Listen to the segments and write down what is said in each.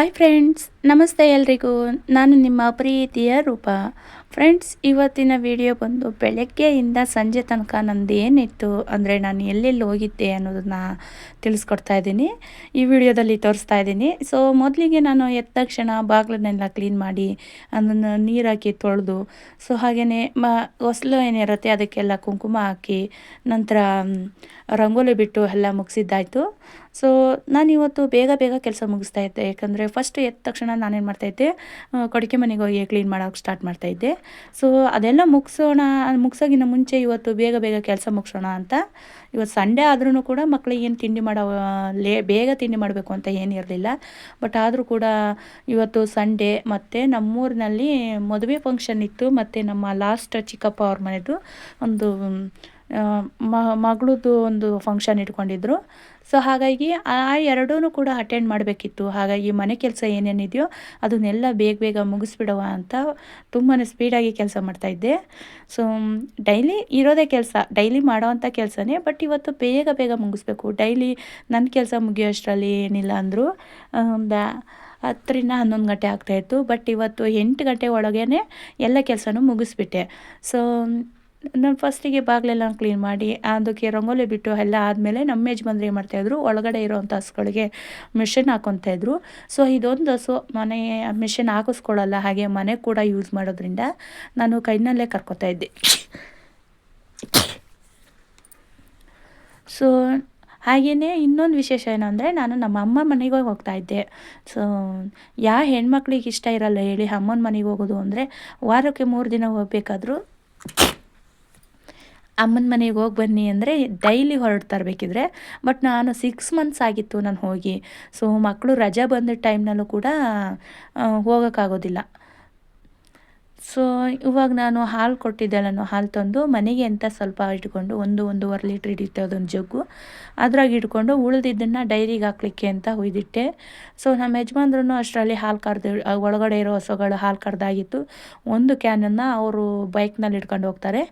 Hi friends ನಮಸ್ತೆ ಎಲ್ರಿಗೂ. ನಾನು ನಿಮ್ಮ ಪ್ರೀತಿಯ ರೂಪ. ಫ್ರೆಂಡ್ಸ್, ಇವತ್ತಿನ ವಿಡಿಯೋ ಬಂದು ಬೆಳಗ್ಗೆಯಿಂದ ಸಂಜೆ ತನಕ ನಂದು ಏನಿತ್ತು ಅಂದರೆ ನಾನು ಎಲ್ಲೆಲ್ಲಿ ಹೋಗಿದ್ದೆ ಅನ್ನೋದನ್ನ ತಿಳಿಸ್ಕೊಡ್ತಾ ಇದ್ದೀನಿ. ಈ ವಿಡಿಯೋದಲ್ಲಿ ತೋರಿಸ್ತಾ ಇದ್ದೀನಿ. ಸೊ ಮೊದಲಿಗೆ ನಾನು ಎದ್ದ ತಕ್ಷಣ ಬಾಗಿಲನ್ನೆಲ್ಲ ಕ್ಲೀನ್ ಮಾಡಿ ಅದನ್ನು ನೀರು ಹಾಕಿ ತೊಳೆದು ಸೊ ಹಾಗೆಯೇ ಮ, ಹೊಸಲು ಏನಿರುತ್ತೆ ಅದಕ್ಕೆಲ್ಲ ಕುಂಕುಮ ಹಾಕಿ ನಂತರ ರಂಗೋಲಿ ಬಿಟ್ಟು ಎಲ್ಲ ಮುಗಿಸಿದ್ದಾಯಿತು. ಸೊ ನಾನು ಇವತ್ತು ಬೇಗ ಬೇಗ ಕೆಲಸ ಮುಗಿಸ್ತಾ ಇದ್ದೆ. ಯಾಕಂದರೆ ಫಸ್ಟ್ ಎದ್ದ ತಕ್ಷಣ ನಾನೇನು ಮಾಡ್ತಾಯಿದ್ದೆ ಕೊಡಿಕೆ ಮನೆಗೆ ಹೋಗಿ ಕ್ಲೀನ್ ಮಾಡೋಕೆ ಸ್ಟಾರ್ಟ್ ಮಾಡ್ತಾಯಿದ್ದೆ ಸೊ ಅದೆಲ್ಲ ಮುಗಿಸೋಣ, ಮುಗಿಸೋಗಿನ ಮುಂಚೆ ಇವತ್ತು ಬೇಗ ಬೇಗ ಕೆಲಸ ಮುಗಿಸೋಣ ಅಂತ. ಇವತ್ತು ಸಂಡೇ ಆದ್ರೂ ಕೂಡ ಮಕ್ಕಳಿಗೆ ಏನು ತಿಂಡಿ ಮಾಡೋ, ಲೇ, ಬೇಗ ತಿಂಡಿ ಮಾಡಬೇಕು ಅಂತ ಏನು ಇರಲಿಲ್ಲ. ಬಟ್ ಆದರೂ ಕೂಡ ಇವತ್ತು ಸಂಡೇ ಮತ್ತು ನಮ್ಮೂರಿನಲ್ಲಿ ಮದುವೆ ಫಂಕ್ಷನ್ ಇತ್ತು. ಮತ್ತು ನಮ್ಮ ಲಾಸ್ಟ್ ಚಿಕ್ಕಪ್ಪ ಅವ್ರ ಮನೆಯದು ಒಂದು ಮಗಳದ್ದು ಒಂದು ಫಂಕ್ಷನ್ ಇಟ್ಕೊಂಡಿದ್ರು. ಸೊ ಹಾಗಾಗಿ ಆ ಎರಡೂ ಕೂಡ ಅಟೆಂಡ್ ಮಾಡಬೇಕಿತ್ತು. ಹಾಗಾಗಿ ಮನೆ ಕೆಲಸ ಏನೇನಿದೆಯೋ ಅದನ್ನೆಲ್ಲ ಬೇಗ ಬೇಗ ಮುಗಿಸ್ಬಿಡವ ಅಂತ ತುಂಬಾ ಸ್ಪೀಡಾಗಿ ಕೆಲಸ ಮಾಡ್ತಾಯಿದ್ದೆ ಸೊ ಡೈಲಿ ಇರೋದೇ ಕೆಲಸ. ಡೈಲಿ ಮಾಡೋವಂಥ ಕೆಲಸನೇ ಬಟ್ ಇವತ್ತು ಬೇಗ ಬೇಗ ಮುಗಿಸ್ಬೇಕು. ಡೈಲಿ ನನ್ನ ಕೆಲಸ ಮುಗಿಯೋಷ್ಟರಲ್ಲಿ ಏನಿಲ್ಲ ಅಂದರೂ ಹತ್ತರಿಂದ ಹನ್ನೊಂದು ಗಂಟೆ ಆಗ್ತಾಯಿತ್ತು ಬಟ್ ಇವತ್ತು ಎಂಟು ಗಂಟೆ ಒಳಗೇ ಎಲ್ಲ ಕೆಲಸನೂ ಮುಗಿಸ್ಬಿಟ್ಟೆ. ಸೊ ನಾನು ಫಸ್ಟಿಗೆ ಬಾಗಿಲೆಲ್ಲ ಕ್ಲೀನ್ ಮಾಡಿ, ಅದಕ್ಕೆ ರಂಗೋಲಿ ಬಿಟ್ಟು ಎಲ್ಲ ಆದಮೇಲೆ ನಮ್ಮ ಯಜಮಾನ್ರು ಏನು ಮಾಡ್ತಾಯಿದ್ರು ಒಳಗಡೆ ಇರೋವಂಥ ಹಸುಗಳಿಗೆ ಮಿಷಿನ್ ಹಾಕೊತಾಯಿದ್ರು ಸೊ ಇದೊಂದು ಹಸು, ಮನೆ ಮಿಷಿನ್ ಹಾಕಿಸ್ಕೊಳ್ಳಲ್ಲ, ಹಾಗೆ ಮನೆ ಕೂಡ ಯೂಸ್ ಮಾಡೋದ್ರಿಂದ ನಾನು ಕೈನಲ್ಲೇ ಕರ್ಕೋತಾ ಇದ್ದೆ. ಸೊ ಹಾಗೆಯೇ ಇನ್ನೊಂದು ವಿಶೇಷ ಏನಂದರೆ ನಾನು ನಮ್ಮ ಅಮ್ಮ ಮನೆಗೆ ಹೋಗ್ತಾ ಇದ್ದೆ. ಸೊ ಯಾವ ಹೆಣ್ಮಕ್ಳಿಗೆ ಇಷ್ಟ ಇರಲ್ಲ ಹೇಳಿ ಅಮ್ಮನ ಮನೆಗೆ ಹೋಗೋದು ಅಂದರೆ ವಾರಕ್ಕೆ ಮೂರು ದಿನ ಹೋಗ್ಬೇಕಾದ್ರೂ ಅಮ್ಮನ ಮನೆಗೆ ಹೋಗಿ ಬನ್ನಿ ಅಂದರೆ ಡೈಲಿ ಹೊರಟು ತರಬೇಕಿದ್ರೆ. ಬಟ್ ನಾನು ಸಿಕ್ಸ್ ಮಂತ್ಸ್ ಆಗಿತ್ತು ನಾನು ಹೋಗಿ. ಸೊ ಮಕ್ಕಳು ರಜೆ ಬಂದ ಟೈಮ್ನಲ್ಲೂ ಕೂಡ ಹೋಗೋಕ್ಕಾಗೋದಿಲ್ಲ. ಸೊ ಇವಾಗ ನಾನು ಹಾಲು ಕೊಟ್ಟಿದ್ದೆ ನಾನು ಹಾಲು ತಂದು ಮನೆಗೆ ಅಂತ ಸ್ವಲ್ಪ ಇಟ್ಕೊಂಡು ಒಂದು ಒಂದೂವರೆ ಲೀಟ್ರ್ ಹಿಡಿಯುತ್ತೆ ಅದೊಂದು ಜಗ್ಗು. ಅದ್ರಾಗ ಇಟ್ಕೊಂಡು ಉಳಿದಿದ್ದನ್ನು ಡೈರಿಗೆ ಹಾಕ್ಲಿಕ್ಕೆ ಅಂತ ಹುಯ್ದಿಟ್ಟೆ. ಸೊ ನಮ್ಮ ಯಜಮಾನ್ರು ಅಷ್ಟರಲ್ಲಿ ಹಾಲು ಕರೆದು ಒಳಗಡೆ ಇರೋ ಹಸುಗಳು ಹಾಲು ಕರೆದಾಗಿತ್ತು. ಒಂದು ಕ್ಯಾನನ್ನು ಅವರು ಬೈಕ್ನಲ್ಲಿ ಇಟ್ಕೊಂಡು ಹೋಗ್ತಾರೆ.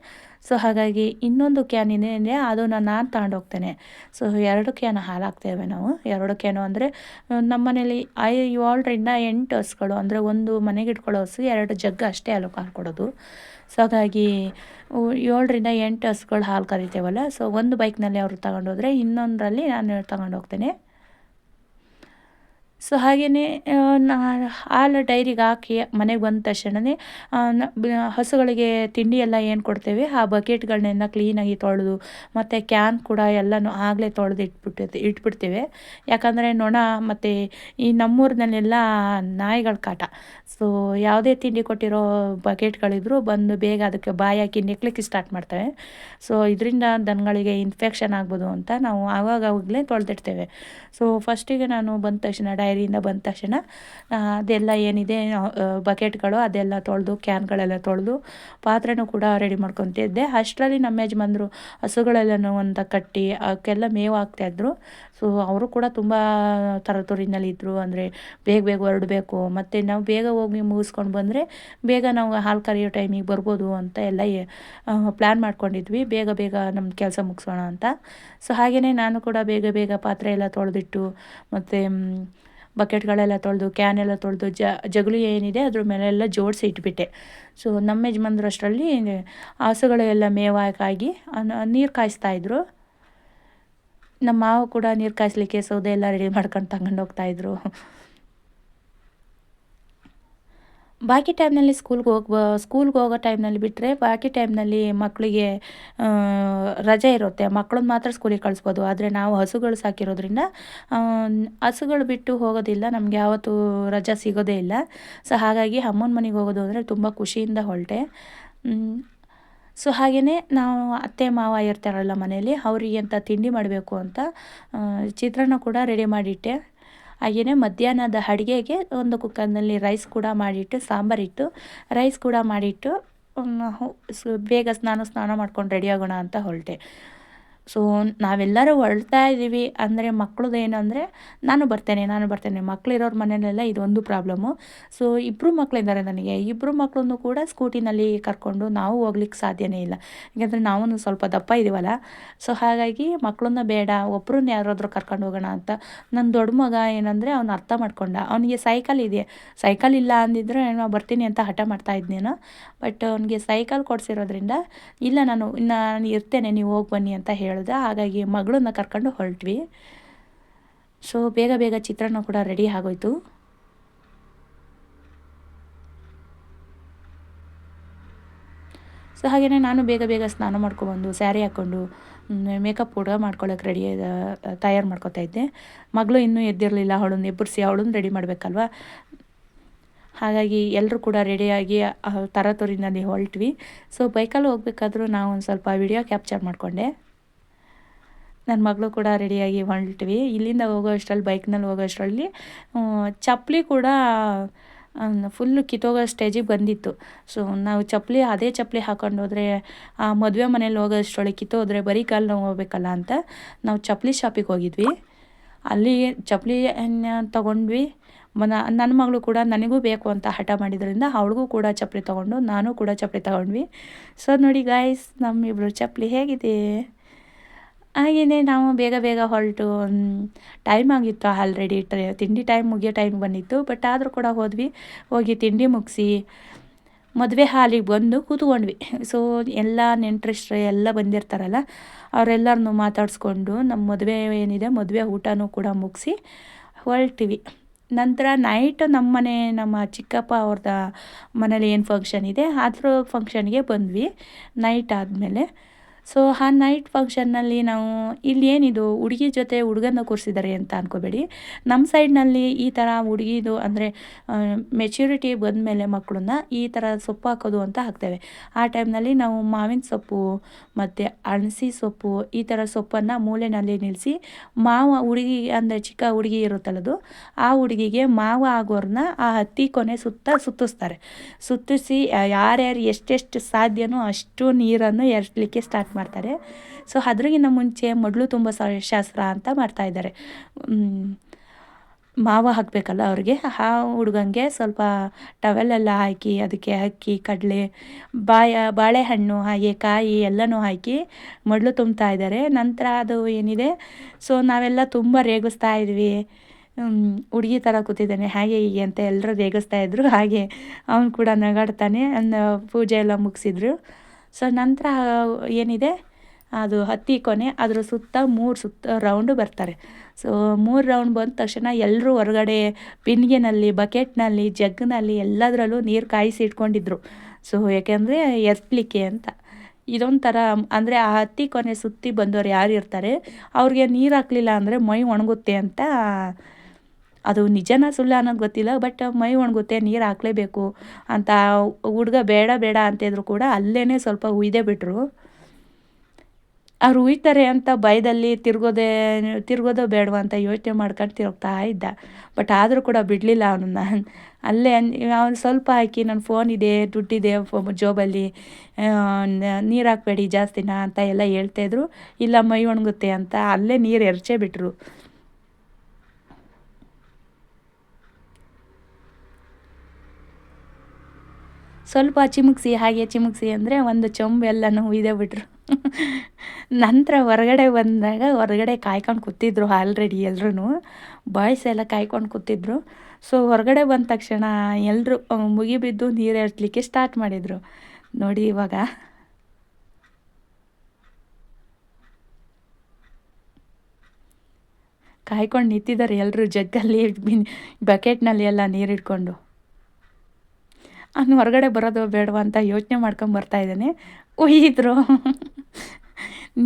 ಸೊ ಹಾಗಾಗಿ ಇನ್ನೊಂದು ಕ್ಯಾನ್ ಇದೆ ಅದನ್ನು ನಾನು ತಗೊಂಡೋಗ್ತೇನೆ. ಸೊ ಎರಡು ಕ್ಯಾನ್ ಹಾಲು ಹಾಕ್ತೇವೆ ನಾವು. ಎರಡು ಕ್ಯಾನು ಅಂದರೆ ನಮ್ಮ ಮನೇಲಿ ಐ ಏಳರಿಂದ ಎಂಟು ಹಸುಗಳು, ಅಂದರೆ ಒಂದು ಮನೆಗೆ ಇಟ್ಕೊಳ್ಳೋ ಹಸು ಎರಡು ಜಗ್ಗ ಅಷ್ಟೇ ಹಾಲು ಕೊಡೋದು. ಸೊ ಹಾಗಾಗಿ ಏಳರಿಂದ ಎಂಟು ಹಸುಗಳು ಹಾಲು ಕರಿತೇವಲ್ಲ. ಸೊ ಒಂದು ಬೈಕ್ನಲ್ಲಿ ಅವರು ತಗೊಂಡೋದ್ರೆ ಇನ್ನೊಂದರಲ್ಲಿ ನಾನು ತಗೊಂಡು ಹೋಗ್ತೇನೆ ಸೊ ಹಾಗೆಯೇ ನಾ, ಹಾಲು ಡೈರಿಗೆ ಹಾಕಿ ಮನೆಗೆ ಬಂದ ತಕ್ಷಣವೇ ಹಸುಗಳಿಗೆ ತಿಂಡಿ ಎಲ್ಲ ಏನು ಕೊಡ್ತೇವೆ, ಆ ಬಕೆಟ್ಗಳನ್ನೆಲ್ಲ ಕ್ಲೀನಾಗಿ ತೊಳೆದು, ಮತ್ತು ಕ್ಯಾನ್ ಕೂಡ ಎಲ್ಲನೂ ಆಗಲೇ ತೊಳೆದು ಇಟ್ಬಿಟ್ಟು, ಇಟ್ಬಿಡ್ತೇವೆ. ಯಾಕಂದರೆ ನೊಣ ಮತ್ತು ಈ ನಮ್ಮೂರಿನಲ್ಲೆಲ್ಲ ನಾಯಿಗಳ ಕಾಟ. ಸೊ ಯಾವುದೇ ತಿಂಡಿ ಕೊಟ್ಟಿರೋ ಬಕೆಟ್ಗಳಿದ್ರು ಬಂದು ಬೇಗ ಅದಕ್ಕೆ ಬಾಯಿ ಹಾಕಿ ನೆಕ್ಲಿಕ್ಕೆ ಸ್ಟಾರ್ಟ್ ಮಾಡ್ತವೆ. ಸೊ ಇದರಿಂದ ದನಗಳಿಗೆ ಇನ್ಫೆಕ್ಷನ್ ಆಗ್ಬೋದು ಅಂತ ನಾವು ಆವಾಗ ಅವಾಗಲೇ ತೊಳೆದಿಡ್ತೇವೆ ಸೊ ಫಸ್ಟಿಗೆ ನಾನು ಬಂದ ತಕ್ಷಣ ಡೈರಿಯಿಂದ ಬಂದ ತಕ್ಷಣ ಅದೆಲ್ಲ ಏನಿದೆ ಬಕೆಟ್ಗಳು ಅದೆಲ್ಲ ತೊಳೆದು, ಕ್ಯಾನ್ಗಳೆಲ್ಲ ತೊಳೆದು ಪಾತ್ರೆನೂ ಕೂಡ ರೆಡಿ ಮಾಡ್ಕೊತಿದ್ದೆ. ಅಷ್ಟರಲ್ಲಿ ನಮ್ಮ ಯಜಮಾನ್ರು ಹಸುಗಳೆಲ್ಲನೂ ಒಂದು ಕಟ್ಟಿ, ಅವಕ್ಕೆಲ್ಲ ಮೇವು ಹಾಕ್ತಾಯಿದ್ರು. ಸೊ ಅವರು ಕೂಡ ತುಂಬ ತರತುರಿನಲ್ಲಿದ್ದರು ಅಂದರೆ ಬೇಗ ಬೇಗ ಹೊರಡಬೇಕು. ಮತ್ತು ನಾವು ಬೇಗ ಹೋಗಿ ಮುಗಿಸ್ಕೊಂಡು ಬಂದರೆ ಬೇಗ ನಾವು ಹಾಲು ಕರೆಯೋ ಟೈಮಿಗೆ ಬರ್ಬೋದು ಅಂತ ಎಲ್ಲ ಪ್ಲ್ಯಾನ್ ಮಾಡ್ಕೊಂಡಿದ್ವಿ. ಬೇಗ ಬೇಗ ನಮ್ಮ ಕೆಲಸ ಮುಗಿಸೋಣ ಅಂತ. ಸೊ ಹಾಗೆಯೇ ನಾನು ಕೂಡ ಬೇಗ ಬೇಗ ಪಾತ್ರೆ ಎಲ್ಲ ತೊಳೆದಿಟ್ಟು, ಮತ್ತು ಬಕೆಟ್ಗಳೆಲ್ಲ ತೊಳೆದು ಕ್ಯಾನ್ ಎಲ್ಲ ತೊಳೆದು ಜಗಲು ಏನಿದೆ ಅದ್ರ ಮೇಲೆಲ್ಲ ಜೋಡಿಸಿ ಇಟ್ಬಿಟ್ಟೆ. ಸೊ ನಮ್ಮ ಯಜಮಾನ್ರು ಅಷ್ಟರಲ್ಲಿ ಹಸುಗಳೆಲ್ಲ ಮೇವಾಕಾಗಿ ನೀರು ಕಾಯಿಸ್ತಾ ಇದ್ರು. ನಮ್ಮ ಮಾವ ಕೂಡ ನೀರು ಕಾಯಿಸ್ಲಿಕ್ಕೆ ಸೌದೆ ಎಲ್ಲ ರೆಡಿ ಮಾಡ್ಕೊಂಡು ತಗೊಂಡು ಹೋಗ್ತಾಯಿದ್ರು ಬಾಕಿ ಟೈಮ್ನಲ್ಲಿ ಸ್ಕೂಲ್ಗೆ ಹೋಗ್ಬ ಸ್ಕೂಲ್ಗೆ ಹೋಗೋ ಟೈಮ್ನಲ್ಲಿ ಬಿಟ್ಟರೆ ಬಾಕಿ ಟೈಮ್ನಲ್ಲಿ ಮಕ್ಕಳಿಗೆ ರಜೆ ಇರುತ್ತೆ. ಮಕ್ಕಳನ್ನ ಮಾತ್ರ ಸ್ಕೂಲಿಗೆ ಕಳಿಸ್ಬೋದು. ಆದರೆ ನಾವು ಹಸುಗಳು ಸಾಕಿರೋದ್ರಿಂದ ಹಸುಗಳು ಬಿಟ್ಟು ಹೋಗೋದಿಲ್ಲ. ನಮಗೆ ಯಾವತ್ತೂ ರಜೆ ಸಿಗೋದೇ ಇಲ್ಲ. ಸೊ ಹಾಗಾಗಿ ಅಮ್ಮನ ಮನೆಗೆ ಹೋಗೋದು ಅಂದರೆ ತುಂಬ ಖುಷಿಯಿಂದ ಹೊರಟೆ. ಸೊ ಹಾಗೆಯೇ ನಾವು ಅತ್ತೆ, ಮಾವ ಇರ್ತಾರಲ್ಲ ಮನೆಯಲ್ಲಿ, ಅವರಿಗೆ ಅಂತ ತಿಂಡಿ ಮಾಡಬೇಕು ಅಂತ ಚಿತ್ರಾನ್ನ ಕೂಡ ರೆಡಿ ಮಾಡಿಟ್ಟೆ. ಹಾಗೆಯೇ ಮಧ್ಯಾಹ್ನದ ಅಡುಗೆಗೆ ಒಂದು ಕುಕ್ಕರ್ನಲ್ಲಿ ರೈಸ್ ಕೂಡ ಮಾಡಿಟ್ಟು ಸಾಂಬಾರಿಟ್ಟು ರೈಸ್ ಕೂಡ ಮಾಡಿಟ್ಟು ಬೇಗ ಸ್ನಾನ ಸ್ನಾನ ಮಾಡ್ಕೊಂಡು ರೆಡಿ ಆಗೋಣ ಅಂತ ಹೊರಟೆ. ಸೊ ನಾವೆಲ್ಲರೂ ಹೊರಡ್ತಾ ಇದ್ದೀವಿ. ಅಂದರೆ ಮಕ್ಕಳದ್ದು ನಾನು ಬರ್ತೇನೆ ನಾನು ಬರ್ತೇನೆ. ಮಕ್ಕಳಿರೋರ ಮನೆಯಲ್ಲೆಲ್ಲ ಇದೊಂದು ಪ್ರಾಬ್ಲಮ್ಮು ಸೊ ಇಬ್ಬರು ಮಕ್ಕಳಿದ್ದಾರೆ ನನಗೆ. ಇಬ್ಬರು ಮಕ್ಕಳನ್ನು ಕೂಡ ಸ್ಕೂಟಿನಲ್ಲಿ ಕರ್ಕೊಂಡು ನಾವು ಹೋಗ್ಲಿಕ್ಕೆ ಸಾಧ್ಯನೇ ಇಲ್ಲ. ಯಾಕಂದರೆ ನಾವು ಸ್ವಲ್ಪ ದಪ್ಪ ಇದ್ದೀವಲ್ಲ ಸೊ ಹಾಗಾಗಿ ಮಕ್ಕಳನ್ನ ಬೇಡ ಒಬ್ಬರನ್ನ ಯಾರಾದರೂ ಕರ್ಕೊಂಡು ಹೋಗೋಣ ಅಂತ. ನನ್ನ ದೊಡ್ಡ ಮಗ ಏನಂದರೆ ಅವ್ನು ಅರ್ಥ ಮಾಡ್ಕೊಂಡ. ಅವನಿಗೆ ಸೈಕಲ್ ಇದೆ. ಸೈಕಲ್ ಇಲ್ಲ ಅಂದಿದ್ರೆ ನಾನು ಬರ್ತೀನಿ ಅಂತ ಹಠ ಮಾಡ್ತಾ ಇದ್ನೇನೋ. ಬಟ್ ಅವನಿಗೆ ಸೈಕಲ್ ಕೊಡಿಸಿರೋದ್ರಿಂದ, ಇಲ್ಲ ನಾನು ನಾನು ಇರ್ತೇನೆ, ನೀವು ಹೋಗಿ ಬನ್ನಿ ಅಂತ ಹೇಳ್ದೆ, ಹಾಗಾಗಿ ಮಗಳನ್ನ ಕರ್ಕೊಂಡು ಹೊರಟ್ವಿ. ಸೊ ಬೇಗ ಬೇಗ ಚಿತ್ರಾನ್ನ ಕೂಡ ರೆಡಿ ಆಗೋಯ್ತು. ಸೊ ಹಾಗೆಯೇ ನಾನು ಬೇಗ ಬೇಗ ಸ್ನಾನ ಮಾಡ್ಕೊಬಂದು ಸ್ಯಾರಿ ಹಾಕ್ಕೊಂಡು ಮೇಕಪ್ ಕೂಡ ಮಾಡ್ಕೊಳ್ಳೋಕೆ ರೆಡಿ ತಯಾರು ಮಾಡ್ಕೊತಾ ಇದ್ದೆ. ಮಗಳು ಇನ್ನೂ ಎದ್ದಿರಲಿಲ್ಲ, ಅವಳನ್ನು ಎಬ್ಬರಿಸಿ ಅವಳನ್ನು ರೆಡಿ ಮಾಡಬೇಕಲ್ವ? ಹಾಗಾಗಿ ಎಲ್ಲರೂ ಕೂಡ ರೆಡಿಯಾಗಿ ತರತೋರಿನಲ್ಲಿ ಹೊರಟ್ವಿ. ಸೊ ಬೈಕಲ್ಲಿ ಹೋಗ್ಬೇಕಾದ್ರೂ ನಾವು ಒಂದು ಸ್ವಲ್ಪ ವಿಡಿಯೋ ಕ್ಯಾಪ್ಚರ್ ಮಾಡಿಕೊಂಡೆ. ನನ್ನ ಮಗಳು ಕೂಡ ರೆಡಿಯಾಗಿ ಹೊರಟ್ವಿ. ಇಲ್ಲಿಂದ ಹೋಗೋ ಅಷ್ಟರಲ್ಲಿ ಬೈಕ್ನಲ್ಲಿ ಹೋಗೋ ಅಷ್ಟರಲ್ಲಿ ಚಪ್ಪಲಿ ಕೂಡ ಫುಲ್ಲು ಕಿತ್ತೋಗೋ ಸ್ಟೇಜಿಗೆ ಬಂದಿತ್ತು. ಸೊ ನಾವು ಚಪ್ಪಲಿ, ಅದೇ ಚಪ್ಪಲಿ ಹಾಕೊಂಡು ಹೋದರೆ, ಆ, ಮದುವೆ ಮನೇಲಿ ಹೋಗೋ ಅಷ್ಟರೊಳಗೆ ಕಿತ್ತೋದ್ರೆ ಬರೀ ಕಾಲು ನೋವು ಹೋಗ್ಬೇಕಲ್ಲ ಅಂತ, ನಾವು ಚಪ್ಪಲಿ ಶಾಪಿಗೆ ಹೋಗಿದ್ವಿ. ಅಲ್ಲಿ ಚಪ್ಪಲಿ ತಗೊಂಡ್ವಿ. ನನ್ನ ಮಗಳು ಕೂಡ ನನಗೂ ಬೇಕು ಅಂತ ಹಠ ಮಾಡಿದ್ರಿಂದ ಅವಳಿಗೂ ಕೂಡ ಚಪ್ಪಲಿ ತೊಗೊಂಡು, ನಾನು ಕೂಡ ಚಪ್ಪಲಿ ತೊಗೊಂಡ್ವಿ. ಸೊ ನೋಡಿ ಗಾಯ್ಸ್ ನಮ್ಮಿಬ್ರು ಚಪ್ಪಲಿ ಹೇಗಿದೆ? ಹಾಗೆಯೇ ನಾವು ಬೇಗ ಬೇಗ ಹೊರಟು ಟೈಮ್ ಆಗಿತ್ತು ಆಲ್ರೆಡಿ ತಿಂಡಿ ಟೈಮ್ ಮುಗಿಯೋ ಟೈಮ್ ಬಂದಿತ್ತು ಬಟ್ ಆದರೂ ಕೂಡ ಹೋದ್ವಿ, ಹೋಗಿ ತಿಂಡಿ ಮುಗಿಸಿ, ಮದುವೆ ಹಾಲಿಗೆ ಬಂದು ಕೂತ್ಕೊಂಡ್ವಿ. ಸೊ ಎಲ್ಲ ನೆಂಟ್ರಿಸ್ಟ್ರೆ ಎಲ್ಲ ಬಂದಿರ್ತಾರಲ್ಲ, ಅವರೆಲ್ಲರನ್ನೂ ಮಾತಾಡಿಸ್ಕೊಂಡು ನಮ್ಮ ಮದುವೆ ಏನಿದೆ, ಮದುವೆ ಊಟನೂ ಕೂಡ ಮುಗಿಸಿ ಹೊರಟಿವಿ. ನಂತರ ನೈಟ್ ನಮ್ಮ ಮನೆ, ನಮ್ಮ ಚಿಕ್ಕಪ್ಪ ಅವ್ರದ ಮನೇಲಿ ಏನು ಫಂಕ್ಷನ್ ಇದೆ ಅದ್ರ ಫಂಕ್ಷನ್ಗೆ ಬಂದ್ವಿ ನೈಟ್ ಆದಮೇಲೆ. ಸೊ ಆ ನೈಟ್ ಫಂಕ್ಷನ್ನಲ್ಲಿ ನಾವು ಇಲ್ಲಿ ಏನಿದು ಹುಡುಗಿ ಜೊತೆ ಹುಡುಗನ ಕೂರಿಸಿದ್ದಾರೆ ಅಂತ ಅನ್ಕೋಬೇಡಿ. ನಮ್ಮ ಸೈಡ್ನಲ್ಲಿ ಈ ಥರ ಹುಡುಗಿದು ಅಂದರೆ ಮೆಚ್ಯೂರಿಟಿ ಬಂದಮೇಲೆ ಮಕ್ಕಳನ್ನ ಈ ಥರ ಸೊಪ್ಪು ಹಾಕೋದು ಅಂತ ಹಾಕ್ತೇವೆ. ಆ ಟೈಮ್ನಲ್ಲಿ ನಾವು ಮಾವಿನ ಸೊಪ್ಪು, ಮತ್ತು ಅಣಸಿ ಸೊಪ್ಪು ಈ ಥರ ಸೊಪ್ಪನ್ನು ಮೂಲೆಯಲ್ಲಿ ನಿಲ್ಲಿಸಿ ಮಾವ ಹುಡುಗಿ ಅಂದರೆ ಚಿಕ್ಕ ಹುಡುಗಿ ಇರುತ್ತಲ್ಲದು ಆ ಹುಡುಗಿಗೆ ಮಾವ ಆಗೋರನ್ನ ಆ ಹತ್ತಿ ಕೊನೆ ಸುತ್ತ ಸುತ್ತಿಸ್ತಾರೆ. ಸುತ್ತಿಸಿ ಯಾರ್ಯಾರು ಎಷ್ಟೆಷ್ಟು ಸಾಧ್ಯನೋ ಅಷ್ಟು ನೀರನ್ನು ಎರಡಲಿಕ್ಕೆ ಸ್ಟಾರ್ಟ್ ಮಾಡ್ತಾರೆ. ಸೊ ಅದ್ರಿಗಿಂತ ಮುಂಚೆ ಮೊದಲು ತುಂಬ ಶಾಸ್ತ್ರ ಅಂತ ಮಾಡ್ತಾಯಿದ್ದಾರೆ ಮಾವ ಹಾಕಬೇಕಲ್ಲ ಅವ್ರಿಗೆ? ಆ ಹುಡುಗಂಗೆ ಸ್ವಲ್ಪ ಟವೆಲೆಲ್ಲ ಹಾಕಿ, ಅದಕ್ಕೆ ಅಕ್ಕಿ, ಕಡಲೆ, ಬಾಯ, ಬಾಳೆಹಣ್ಣು, ಹಾಗೆ ಕಾಯಿ ಎಲ್ಲನೂ ಹಾಕಿ ಮೊದಲು ತುಂಬ್ತಾ ಇದ್ದಾರೆ. ನಂತರ ಅದು ಏನಿದೆ? ಸೊ ನಾವೆಲ್ಲ ತುಂಬ ರೇಗಿಸ್ತಾ ಇದ್ವಿ. ಹುಡುಗಿ ಥರ ಕೂತಿದ್ದಾನೆ. ಹಾಗೆ ಹೀಗೆ ಅಂತ ಎಲ್ಲರೂ ರೇಗಿಸ್ತಾ ಇದ್ರು. ಹಾಗೆ ಅವನು ಕೂಡ ನಗಾಡ್ತಾನೆ. ಪೂಜೆ ಎಲ್ಲ ಮುಗಿಸಿದ್ರು. ಸೊ ನಂತರ ಏನಿದೆ? ಅದು ಹತ್ತಿ ಕೊನೆ, ಅದ್ರ ಸುತ್ತ ಮೂರು ಸುತ್ತ ರೌಂಡು ಬರ್ತಾರೆ. ಸೊ ಮೂರು ರೌಂಡ್ ಬಂದ ತಕ್ಷಣ ಎಲ್ಲರೂ ಹೊರಗಡೆ ಪಿನ್ಗೆನಲ್ಲಿ, ಬಕೆಟ್ನಲ್ಲಿ, ಜಗ್ನಲ್ಲಿ ಎಲ್ಲದರಲ್ಲೂ ನೀರು ಕಾಯಿಸಿ ಇಟ್ಕೊಂಡಿದ್ರು. ಸೊ ಯಾಕೆಂದರೆ ಎತ್ತಲಿಕ್ಕೆ ಅಂತ. ಇದೊಂಥರ, ಅಂದರೆ ಆ ಹತ್ತಿ ಕೊನೆ ಸುತ್ತಿ ಬಂದವರು ಯಾರು ಇರ್ತಾರೆ? ಅವ್ರಿಗೆ ನೀರು ಹಾಕಲಿಲ್ಲ ಅಂದರೆ ಮೈ ಒಣಗುತ್ತೆ ಅಂತ ಅದು ನಿಜನ ಸುಳ್ಳು ಅನ್ನೋದು ಗೊತ್ತಿಲ್ಲ ಬಟ್ ಮೈ ಒಣಗುತ್ತೆ, ನೀರು ಹಾಕ್ಲೇಬೇಕು ಅಂತ ಹುಡುಗ ಬೇಡ ಬೇಡ ಅಂತಿದ್ರು ಕೂಡ ಅಲ್ಲೇ ಸ್ವಲ್ಪ ಉಯ್ದೇ ಬಿಟ್ಟರು ಅವ್ರು ಉಯ್ತಾರೆ ಅಂತ ಭಯದಲ್ಲಿ ತಿರ್ಗೋದೇ, ತಿರ್ಗೋದೋ ಬೇಡವ ಅಂತ ಯೋಚನೆ ಮಾಡ್ಕೊಂಡು ತಿರುಗ್ತಾ ಇದ್ದ. ಬಟ್ ಆದರೂ ಕೂಡ ಬಿಡಲಿಲ್ಲ ಅವನನ್ನು. ಅಲ್ಲೇ ಅವನು ಸ್ವಲ್ಪ ಹಾಕಿ ನನ್ನ ಫೋನ್ ಇದೆ, ದುಡ್ಡಿದೆ ಜೋಬಲ್ಲಿ ನೀರು ಹಾಕ್ಬೇಡಿ ಜಾಸ್ತಿನ ಅಂತ ಎಲ್ಲ ಹೇಳ್ತಾಯಿದ್ರು ಇಲ್ಲ ಮೈ ಒಣಗುತ್ತೆ ಅಂತ ಅಲ್ಲೇ ನೀರು ಎರಚೇ ಬಿಟ್ಟರು ಸ್ವಲ್ಪ ಚಿಮುಕ್ಸಿ, ಹಾಗೆ ಚಿಮುಕ್ಸಿ ಅಂದರೆ ಒಂದು ಚೊಂಬು ಎಲ್ಲನೂ ಹುಯ್ದೇ ಬಿಟ್ರು. ನಂತರ ಹೊರಗಡೆ ಬಂದಾಗ ಹೊರಗಡೆ ಕಾಯ್ಕೊಂಡು ಕೂತಿದ್ರು ಆಲ್ರೆಡಿ ಎಲ್ಲರೂ ಬಾಯ್ಸ್ ಎಲ್ಲ ಕಾಯ್ಕೊಂಡು ಕೂತಿದ್ರು. ಸೊ ಹೊರಗಡೆ ಬಂದ ತಕ್ಷಣ ಎಲ್ಲರೂ ಮುಗಿಬಿದ್ದು ನೀರು ಎಡ್ಲಿಕ್ಕೆ ಸ್ಟಾರ್ಟ್ ಮಾಡಿದರು. ನೋಡಿ ಇವಾಗ. ಕಾಯ್ಕೊಂಡು ನಿಂತಿದ್ದಾರೆ ಎಲ್ಲರೂ ಜಗ್ಗಲ್ಲಿ ಬಕೆಟ್ನಲ್ಲಿ ಎಲ್ಲ ನೀರು ಅವ್ನು ಹೊರಗಡೆ ಬರೋದು ಬೇಡವಾ ಅಂತ ಯೋಚನೆ ಮಾಡ್ಕೊಂಡು ಬರ್ತಾ ಇದ್ದಾನೆ. ಒಯ್ಯಿದ್ರು.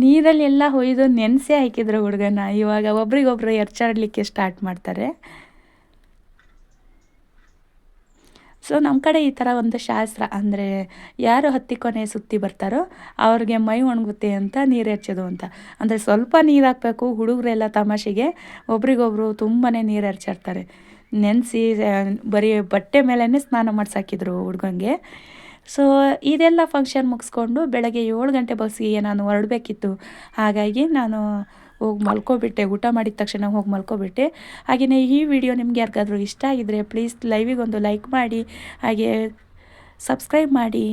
ನೀರಲ್ಲಿ ಎಲ್ಲ ಹೊಯ್ದು ನೆನೆಸೇ ಹಾಕಿದ್ರು ಹುಡುಗನ. ಇವಾಗ ಒಬ್ರಿಗೊಬ್ರು ಎರ್ಚಾಡಲಿಕ್ಕೆ ಸ್ಟಾರ್ಟ್ ಮಾಡ್ತಾರೆ. ಸೊ ನಮ್ಮ ಕಡೆ ಈ ಥರ ಒಂದು ಶಾಸ್ತ್ರ ಅಂದರೆ ಯಾರು ಹತ್ತಿ ಕೊನೆ ಸುತ್ತಿ ಬರ್ತಾರೋ ಅವ್ರಿಗೆ ಮೈ ಒಣಗುತ್ತೆ ಅಂತ ನೀರು ಎರ್ಚೋದು ಅಂತ. ಅಂದರೆ ಸ್ವಲ್ಪ ನೀರು ಹಾಕಬೇಕು, ಹುಡುಗರೆಲ್ಲ ತಮಾಷೆಗೆ ಒಬ್ರಿಗೊಬ್ರು ತುಂಬಾ ನೀರು ಎರ್ಚಾಡ್ತಾರೆ. ನೆನೆಸಿ ಬರೀ ಬಟ್ಟೆ ಮೇಲೇ ಸ್ನಾನ ಮಾಡಿಸಾಕಿದ್ರು ಹುಡುಗಂಗೆ. ಸೊ ಇದೆಲ್ಲ ಫಂಕ್ಷನ್ ಮುಗಿಸ್ಕೊಂಡು ಬೆಳಗ್ಗೆ ಏಳು ಗಂಟೆ ಬಸ್ಸಿಗೆ ನಾನು ಹೊರಡಬೇಕಿತ್ತು. ಹಾಗಾಗಿ ನಾನು ಹೋಗಿ ಮಲ್ಕೊಬಿಟ್ಟೆ, ಊಟ ಮಾಡಿದ ತಕ್ಷಣ ಹೋಗಿ ಮಲ್ಕೊಬಿಟ್ಟೆ. ಹಾಗೆಯೇ ಈ ವಿಡಿಯೋ ನಿಮ್ಗೆ ಯಾರಿಗಾದರೂ ಇಷ್ಟ ಆಗಿದ್ರೆ ಪ್ಲೀಸ್ ಲೈವಿಗೊಂದು ಲೈಕ್ ಮಾಡಿ, ಹಾಗೆ ಸಬ್ಸ್ಕ್ರೈಬ್ ಮಾಡಿ.